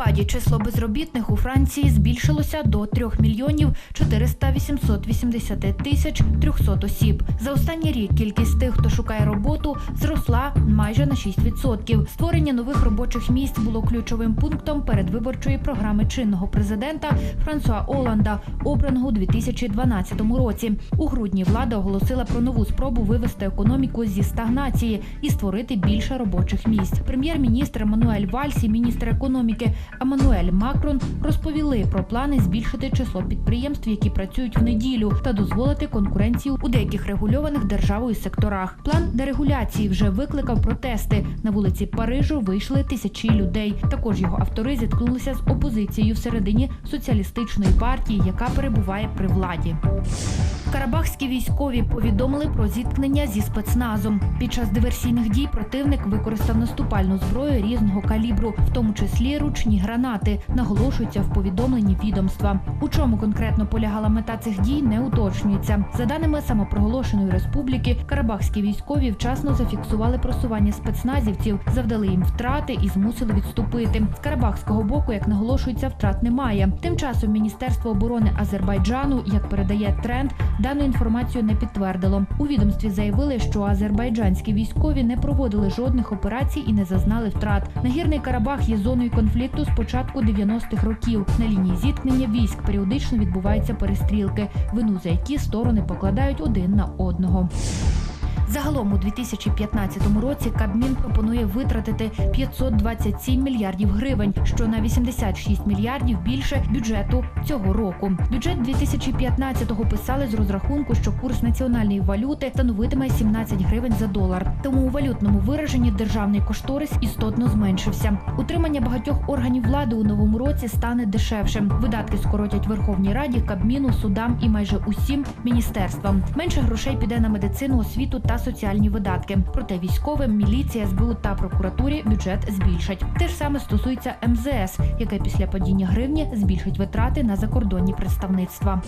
листопаді число безробітних у Франції збільшилося до 3 мільйонів 400 880 тисяч 300 осіб. За останній рік кількість тих, хто шукає роботу, зросла майже на 6%. Створення нових робочих місць було ключовим пунктом передвиборчої програми чинного президента Франсуа Оланда, обраного у 2012 році. У грудні влада оголосила про нову спробу вивести економіку зі стагнації і створити більше робочих місць. Прем'єр-міністр Еммануель Вальс і міністр економіки Еммануель Макрон розповіли про плани збільшити число підприємств, які працюють в неділю, та дозволити конкуренцію у деяких регульованих державою секторах. План дерегуляції вже викликав протести. На вулиці Парижу вийшли тисячі людей. Також його автори зіткнулися з опозицією всередині соціалістичної партії, яка перебуває при владі. Карабахські військові повідомили про зіткнення зі спецназом. Під час диверсійних дій противник використав наступальну зброю різного калібру, в тому числі ручні гранати, наголошується в повідомленні відомства. У чому конкретно полягала мета цих дій, не уточнюється. За даними самопроголошеної республіки, карабахські військові вчасно зафіксували просування спецназівців, завдали їм втрати і змусили відступити. З карабахського боку, як наголошується, втрат немає. Тим часом Міністерство оборони Азербайджану, як передає тренд, дану інформацію не підтвердило. У відомстві заявили, що азербайджанські військові не проводили жодних операцій і не зазнали втрат. Нагірний Карабах є зоною конфлікту з початку 90-х років. На лінії зіткнення військ періодично відбуваються перестрілки, вину за які сторони покладають один на одного. Загалом у 2015 році Кабмін пропонує витратити 527 мільярдів гривень, що на 86 мільярдів більше бюджету цього року. Бюджет 2015-го писали з розрахунку, що курс національної валюти становитиме 17 гривень за долар. Тому у валютному вираженні державний кошторис істотно зменшився. Утримання багатьох органів влади у новому році стане дешевшим. Видатки скоротять Верховній Раді, Кабміну, судам і майже усім міністерствам. Менше грошей піде на медицину, освіту та соціальні видатки. Проте військовим, міліція, СБУ та прокуратурі бюджет збільшать. Те ж саме стосується МЗС, яке після падіння гривні збільшить витрати на закордонні представництва.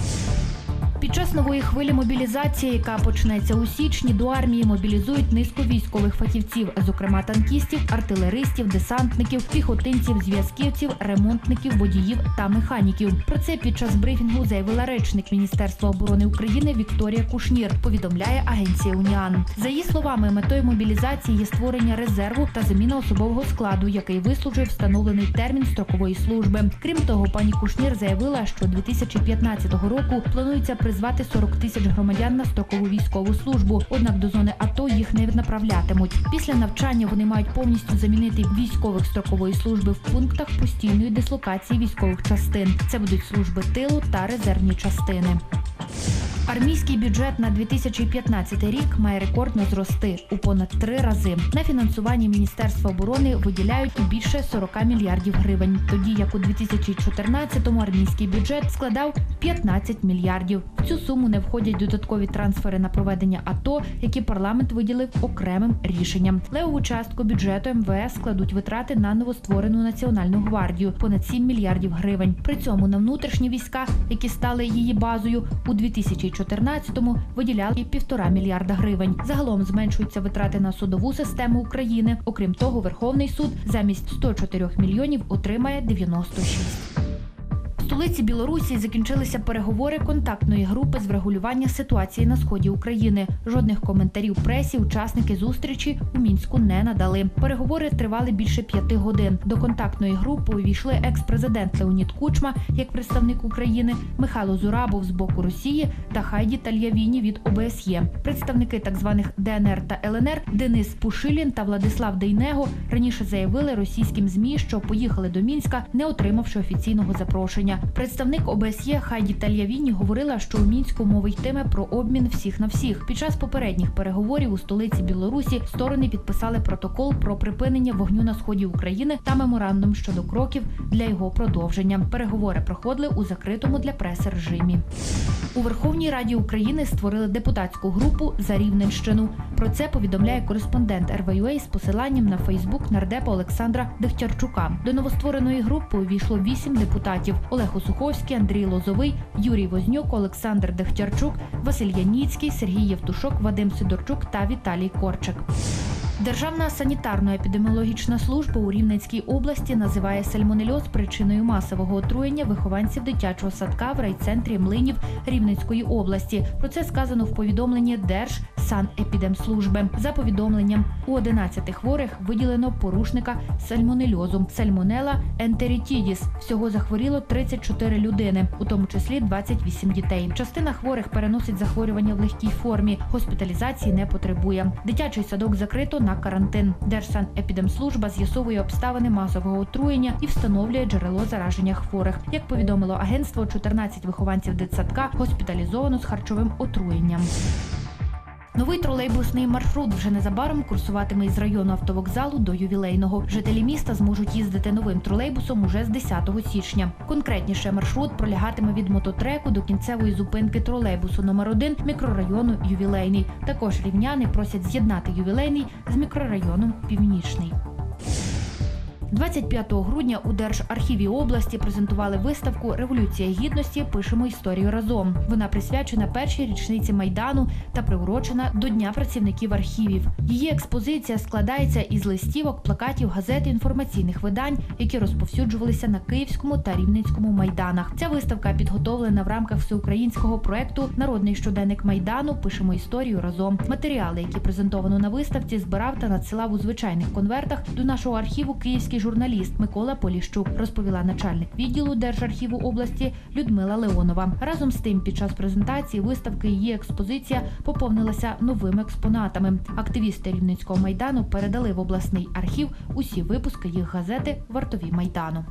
Під час нової хвилі мобілізації, яка почнеться у січні, до армії мобілізують низку військових фахівців, зокрема танкістів, артилеристів, десантників, піхотинців, зв'язківців, ремонтників, водіїв та механіків. Про це під час брифінгу заявила речник Міністерства оборони України Вікторія Кушнір. Повідомляє агенція Уніан. За її словами, метою мобілізації є створення резерву та заміна особового складу, який вислужив встановлений термін строкової служби. Крім того, пані Кушнір заявила, що 2015 року планується призвати 40 тисяч громадян на строкову військову службу. Однак до зони АТО їх не направлятимуть. Після навчання вони мають повністю замінити військових строкової служби в пунктах постійної дислокації військових частин. Це будуть служби тилу та резервні частини. Армійський бюджет на 2015 рік має рекордно зрости у понад три рази. На фінансування Міністерства оборони виділяють більше 40 мільярдів гривень, тоді як у 2014-му армійський бюджет складав 15 мільярдів. В цю суму не входять додаткові трансфери на проведення АТО, які парламент виділив окремим рішенням. Левову частку бюджету МВС складуть витрати на новостворену національну гвардію понад 7 мільярдів гривень. При цьому на внутрішні війська, які стали її базою, у 2014-му виділяли півтора мільярда гривень. Загалом зменшуються витрати на судову систему України. Окрім того, Верховний суд замість 104 мільйонів отримає 96. Столиці Білорусі закінчилися переговори контактної групи з врегулювання ситуації на сході України. Жодних коментарів пресі учасники зустрічі у мінську не надали. Переговори тривали більше п'яти годин. До контактної групи увійшли екс-президент Леонід Кучма як представник України, Михайло Зурабов з боку Росії та Хайді Тальявіні від ОБСЄ. Представники так званих ДНР та ЛНР Денис Пушилін та Владислав Дейнего раніше заявили російським змі, що поїхали до Мінська, не отримавши офіційного запрошення. Представник ОБСЄ Хайді Тальявіні говорила, що у мінську мова йтиме про обмін всіх на всіх. Під час попередніх переговорів у столиці Білорусі сторони підписали протокол про припинення вогню на сході України та меморандум щодо кроків для його продовження. Переговори проходили у закритому для преси режимі. У Верховній Раді України створили депутатську групу за Рівненщину. Про це повідомляє кореспондент РВЮА з посиланням на Фейсбук нардепа Олександра Дегтярчука. До новоствореної групи увійшло вісім депутатів: Олег Осуховський, Андрій Лозовий, Юрій Вознюк, Олександр Дегтярчук, Василь Яніцький, Сергій Євтушок, Вадим Сидорчук та Віталій Корчик. Державна санітарно-епідеміологічна служба у Рівненській області називає сальмонельоз причиною масового отруєння вихованців дитячого садка в райцентрі Млинів Рівненської області. Про це сказано в повідомленні Держсанепідемслужби. За повідомленням у 11 хворих виділено порушника сальмонельозу сальмонела ентерітідіс. Всього захворіло 34 людини, у тому числі 28 дітей. Частина хворих переносить захворювання в легкій формі. Госпіталізації не потребує. Дитячий садок закрито на карантин. Держсанепідемслужба з'ясовує обставини масового отруєння і встановлює джерело зараження хворих. Як повідомило агентство, 14 вихованців дитсадка госпіталізовано з харчовим отруєнням. Новий тролейбусний маршрут вже незабаром курсуватиме із району автовокзалу до ювілейного. Жителі міста зможуть їздити новим тролейбусом уже з 10 січня. Конкретніше маршрут пролягатиме від мототреку до кінцевої зупинки тролейбусу номер 1 мікрорайону Ювілейний. Також рівняни просять з'єднати ювілейний з мікрорайоном Північний. 25 грудня у Держархіві області презентували виставку Революція гідності. Пишемо історію разом. Вона присвячена першій річниці майдану та приурочена до Дня працівників архівів. Її експозиція складається із листівок, плакатів, газет, інформаційних видань, які розповсюджувалися на Київському та Рівненському майданах. Ця виставка підготовлена в рамках всеукраїнського проекту Народний щоденник майдану. Пишемо історію разом. Матеріали, які презентовано на виставці, збирав та надсилав у звичайних конвертах до нашого архіву київський журналіст Микола Поліщук, розповіла начальник відділу Держархіву області Людмила Леонова. Разом з тим, під час презентації виставки її експозиція поповнилася новими експонатами. Активісти Рівненського майдану передали в обласний архів усі випуски їх газети Вартові майдану.